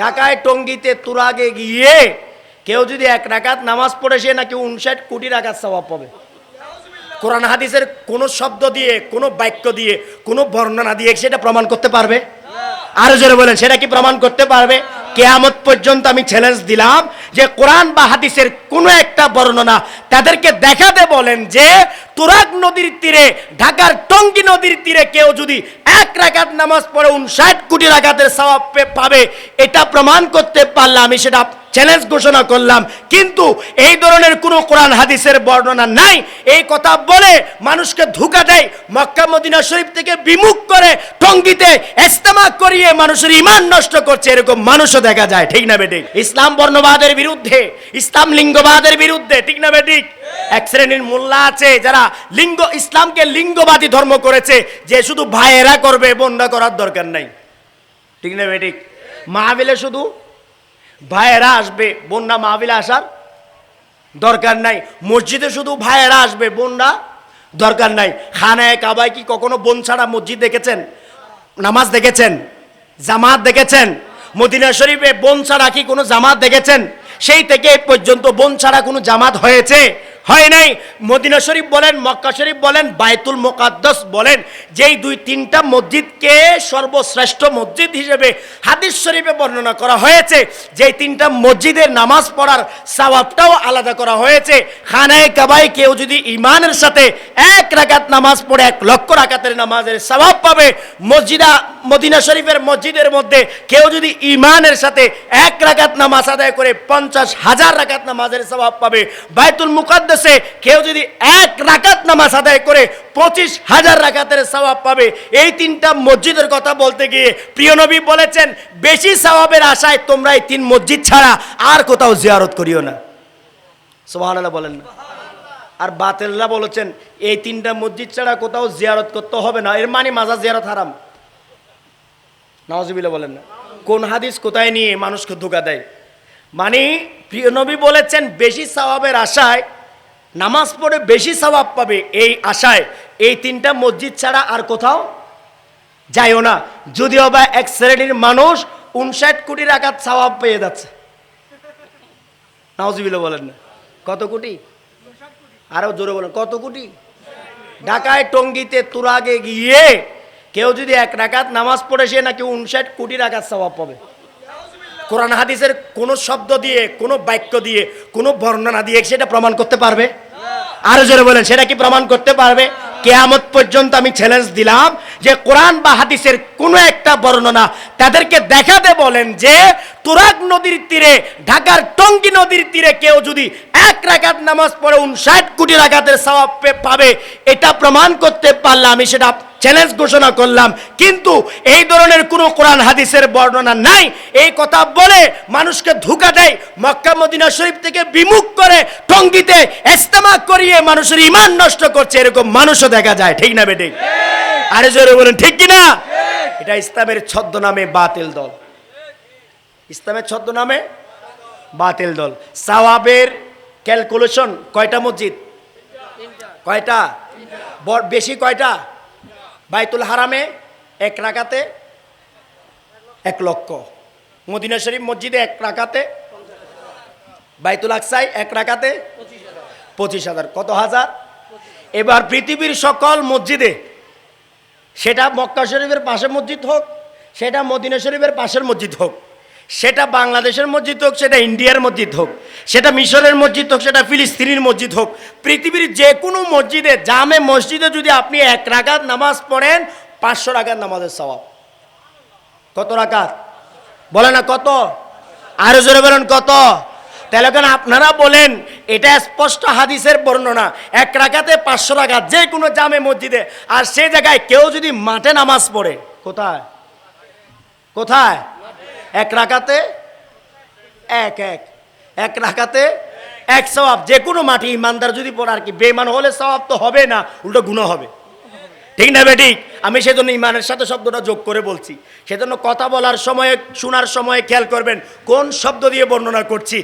ঢাকায় টঙ্গিতে তুরাগে গিয়ে কেউ যদি এক রাকাত নামাজ পড়ে, সে নাকি উনষাট কোটি রাকাত স্বভাব পাবে। কোরআন হাদিসের কোন শব্দ দিয়ে, কোন বাক্য দিয়ে, কোন বর্ণনা দিয়ে সেটা প্রমাণ করতে পারবে? আরও জোরে বলেন, সেটা কি প্রমাণ করতে পারবে? কেয়ামত পর্যন্ত আমি চ্যালেঞ্জ দিলাম যে কোরআন বা হাদিসের কোনো একটা বর্ণনা তাদেরকে দেখাতে বলেন যে তুরাক নদীর তীরে, ঢাকার টঙ্গী নদীর তীরে কেউ যদি এক রাকাত নামাজ পড়ে উনষাট কোটি রাকাতের সওয়াব পাবে, এটা প্রমাণ করতে পারলে আমি সেটা চ্যালেঞ্জ ঘোষণা করলাম। কিন্তু এই ধরনের কোনো কোরআন হাদিসের বর্ণনা নাই। এই কথা বলে মানুষকে ধোকা দেয়, মক্কা, মদিনা শরীফ থেকে বিমুখ করে টঙ্গিতে ইস্তেমা করিয়ে মানুষের ইমান নষ্ট করছে। এরকম মানুষও দেখা যায়, ঠিক না বেঠিক? ইসলাম বর্ণবাদের বিরুদ্ধে, ইসলাম লিঙ্গবাদের বিরুদ্ধে, ঠিক না বেঠিক? এক শ্রেণির মোল্লা আছে যারা লিঙ্গ, ইসলামকে লিঙ্গবাদী ধর্ম করেছে, যে শুধু ভাইয়েরা করবে, বোনরা করার দরকার নাই। ঠিক না বেঠিক? মাহবিলে শুধু ভাইয়েরা আসবে বোনরা মাহবিলে আসার দরকার নাই। মসজিদে শুধু ভাইয়েরা আসবে বোনরা দরকার নাই। খানায় কাবায় কি কখনো বোন ছাড়া মসজিদ দেখেছেন? নামাজ দেখেছেন? জামাত দেখেছেন? মদিনা শরীফে বোন ছাড়া কি কোনো জামাত দেখেছেন? সেই থেকে পর্যন্ত বোন ছাড়া কোনো জামাত হয়েছে? হয় নাই? মদিনা শরীফ বলেন, মক্কা শরীফ বলেন, বাইতুল মোকাদ্দস বলেন, যেই দুই তিনটা মসজিদকে সর্বশ্রেষ্ঠ মসজিদ হিসেবে হাদিস শরীফে বর্ণনা করা হয়েছে, যেই তিনটা মসজিদের নামাজ পড়ার সওয়াবটাও আলাদা করা হয়েছে। খানায় কাবাই কেউ যদি ইমানের সাথে এক রাকাত নামাজ পড়ে, এক লক্ষ রাকাতের নামাজের সওয়াব পাবে, মসজিদা, মদিনা শরীফের মসজিদের মধ্যে কেউ যদি ইমানের সাথে এক রাকাত নামাজ আদায় করে, পঞ্চাশ হাজার রাকাত নামাজের সওয়াব পাবে, বাইতুল মুকাদ্দাসে কেউ যদি এক রাকাত নামাজ আদায় করে পঁচিশ হাজার রাকাতের সওয়াব পাবে। এই তিনটা মসজিদের কথা বলতে গিয়ে প্রিয় নবী বলেছেন, বেশি সওয়াবের আশায় তোমরা এই তিন মসজিদ ছাড়া আর কোথাও জিয়ারত করিও না। সুবহানাল্লাহ বলেন না। আর বাতেল্লা বলেছেন, এই তিনটা মসজিদ ছাড়া কোথাও জিয়ারত করতে হবে না। এর মানে মাজার জিয়ারত হারাম। নওয়াজবিল্লা বলেন না। কোন হাদিস কোথায় নিয়ে মানুষকে ধোকা দেয়? মানে প্রিয় নবী বলেছেন, বেশি সওয়াবের আশায় নামাজ পড়ে বেশি সওয়াব পাবে এই আশায়। এই তিনটা মসজিদ ছাড়া আর কোথাও যাইও না। যদিও বা এক শ্রেণির মানুষ উনষাট কোটি রাখাত সওয়াব পেয়ে যাচ্ছে। নওয়াজবিল্লা বলেন না। কত কোটি? আরও জোরে বলেন, কত কোটি? ঢাকায় টঙ্গিতে তুরাগে গিয়ে কেউ যদি এক রাকাত নামাজ পড়ে, সে নাকি উনষাট কোটি রাকাত সওয়াব পাবে। কোরআন হাদিসের কোনো শব্দ দিয়ে, কোনো বাক্য দিয়ে, কোনো বর্ণনা দিয়ে সেটা প্রমাণ করতে পারবে? আরও জোরে বলেন, সেটা কি প্রমাণ করতে পারবে? কেয়ামত পর্যন্ত আমি চ্যালেঞ্জ দিলাম যে কোরআন বা হাদিসের কোন একটা বর্ণনা তাদেরকে দেখাতে বলেন যে তুরাগ নদীর তীরে, ঢাকার টঙ্গী নদীর তীরে কেউ যদি এক রাকাত নামাজ পড়ে উনষাট কোটি রাকাতের সওয়াব পাবে, এটা প্রমাণ করতে পারলে আমি সেটা চ্যালেঞ্জ ঘোষণা করলাম। কিন্তু এই ধরনের কোনো কোরআন হাদিসের বর্ণনা নাই। এই কথা বলে মানুষকে ধোকা দেয়, মক্কা মদিনা শরীফ থেকে বিমুখ করে টঙ্গিতে ইস্তেমা করিয়ে মানুষের ইমান নষ্ট করছে, এরকম মানুষও দেখা যায়, ঠিক না বেঠিক আরে জোরে বলেন, ঠিক কি না? এটা ইসলামের ছদ্মনামে বাতিল দল। ইসলামের ছদ্মনামে বাতিল দল। সাওয়াবের ক্যালকুলেশন, কয়টা মসজিদ? কয়টা? বেশি কয়টা? বাইতুল হারামে এক রাকাতে এক লক্ষ। মদিনা শরীফ মসজিদে এক রাকাতে বাইতুল আকসাই এক রাকাতে পঁচিশ হাজার। কত হাজার? এবার পৃথিবীর সকল মসজিদে, সেটা মক্কা শরীফের পাশে মসজিদ হোক, সেটা মদিনা শরীফের পাশের মসজিদ হোক সেটা বাংলাদেশের মসজিদ হোক, সেটা ইন্ডিয়ার মসজিদ হোক, সেটা মিশরের মসজিদ হোক, সেটা ফিলিস্তিনির মসজিদ হোক, পৃথিবীর যে কোনো মসজিদে, জামে মসজিদে যদি আপনি এক রাগাত নামাজ পড়েন, পাঁচশো রাকাত নামাজের স্বভাব কত রাকাত? বলে না কত? আরও জোরে বলেন কত? তাহলে কেন আপনারা বলেন, এটা স্পষ্ট হাদিসের বর্ণনা, এক রাকাতে পাঁচশো রাকাত যে কোনো জামে মসজিদে, আর সে জায়গায় কেউ যদি মাঠে নামাজ পড়ে, কোথায়? কোথায়? এক রাখাতে এক এক। এক রাখাতে এক স্বভাব যে কোনো মাটি ইমানদার যদি পড়ে, আর কি বেমান হলে স্বভাব তো হবে না, উল্টো গুণ হবে। ঠিক না বেঠিক আমি সেজন্য ইমানের সাথে শব্দটা যোগ করে বলছি। সেজন্য কথা বলার সময়ে, শোনার সময়ে খেয়াল করবেন, কোন শব্দ দিয়ে বর্ণনা করছি।